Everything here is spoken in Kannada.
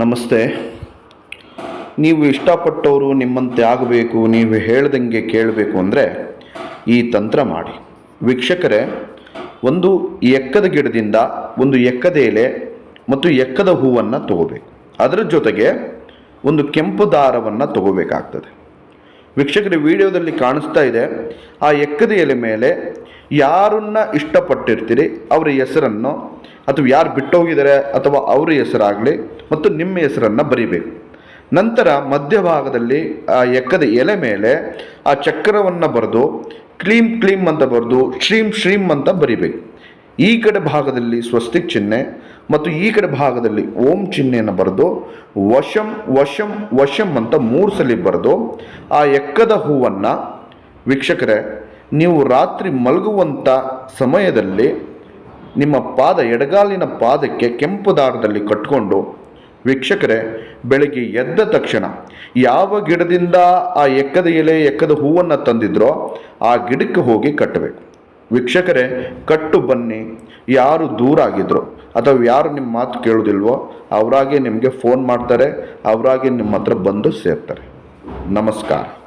ನಮಸ್ತೆ. ನೀವು ಇಷ್ಟಪಟ್ಟವರು ನಿಮ್ಮಂತೆ ಆಗಬೇಕು, ನೀವು ಹೇಳ್ದಂಗೆ ಕೇಳಬೇಕು ಅಂದರೆ ಈ ತಂತ್ರ ಮಾಡಿ. ವೀಕ್ಷಕರೇ, ಒಂದು ಎಕ್ಕದ ಗಿಡದಿಂದ ಒಂದು ಎಕ್ಕದ ಎಲೆ ಮತ್ತು ಎಕ್ಕದ ಹೂವನ್ನು ತಗೋಬೇಕು. ಅದರ ಜೊತೆಗೆ ಒಂದು ಕೆಂಪು ದಾರವನ್ನು ತಗೋಬೇಕಾಗ್ತದೆ. ವೀಕ್ಷಕರ, ವಿಡಿಯೋದಲ್ಲಿ ಕಾಣಿಸ್ತಾ ಇದೆ, ಆ ಎಕ್ಕದ ಎಲೆ ಮೇಲೆ ಯಾರನ್ನ ಇಷ್ಟಪಟ್ಟಿರ್ತೀರಿ, ಅವರ ಹೆಸರನ್ನು ಅಥವಾ ಯಾರು ಬಿಟ್ಟೋಗಿದ್ದಾರೆ ಅಥವಾ ಅವರ ಹೆಸರಾಗಲಿ ಮತ್ತು ನಿಮ್ಮ ಹೆಸರನ್ನು ಬರಿಬೇಕು. ನಂತರ ಮಧ್ಯಭಾಗದಲ್ಲಿ ಆ ಎಕ್ಕದ ಎಲೆ ಮೇಲೆ ಆ ಚಕ್ರವನ್ನು ಬರೆದು ಕ್ಲೀಮ್ ಕ್ಲೀಮ್ ಅಂತ ಬರೆದು ಶ್ರೀಂ ಶ್ರೀಮ್ ಅಂತ ಬರಿಬೇಕು. ಈ ಕಡೆ ಭಾಗದಲ್ಲಿ ಸ್ವಸ್ತಿಕ್ ಚಿಹ್ನೆ ಮತ್ತು ಈ ಕಡೆ ಭಾಗದಲ್ಲಿ ಓಂ ಚಿಹ್ನೆಯನ್ನು ಬರೆದು ವಶಂ ವಶಂ ವಶಂ ಅಂತ ಮೂರು ಸಲ ಬರೆದು ಆ ಎಕ್ಕದ ಹೂವನ್ನು, ವೀಕ್ಷಕರೇ, ನೀವು ರಾತ್ರಿ ಮಲಗುವಂಥ ಸಮಯದಲ್ಲಿ ನಿಮ್ಮ ಪಾದ ಎಡಗಾಲಿನ ಪಾದಕ್ಕೆ ಕೆಂಪು ದಾರದಲ್ಲಿ ಕಟ್ಕೊಂಡು, ವೀಕ್ಷಕರೇ, ಬೆಳಗ್ಗೆ ಎದ್ದ ತಕ್ಷಣ ಯಾವ ಗಿಡದಿಂದ ಆ ಎಕ್ಕದ ಎಲೆ ಎಕ್ಕದ ಹೂವನ್ನು ತಂದಿದ್ರೋ ಆ ಗಿಡಕ್ಕೆ ಹೋಗಿ ಕಟ್ಟಬೇಕು ವೀಕ್ಷಕರೇ, ಕಟ್ಟು ಬನ್ನಿ, ಯಾರು ದೂರ ಆಗಿದ್ರು, ಅಥವಾ ಯಾರು ನಿಮ್ಮ ಮಾತು ಕೇಳೋದಿಲ್ವೋ, ಅವರಾಗೆ ನಿಮಗೆ ಫೋನ್ ಮಾಡ್ತಾರೆ, ಅವರಾಗೆ ನಿಮ್ಮ ಹತ್ರ ಬಂದು ಸೇರ್ತಾರೆ. ನಮಸ್ಕಾರ.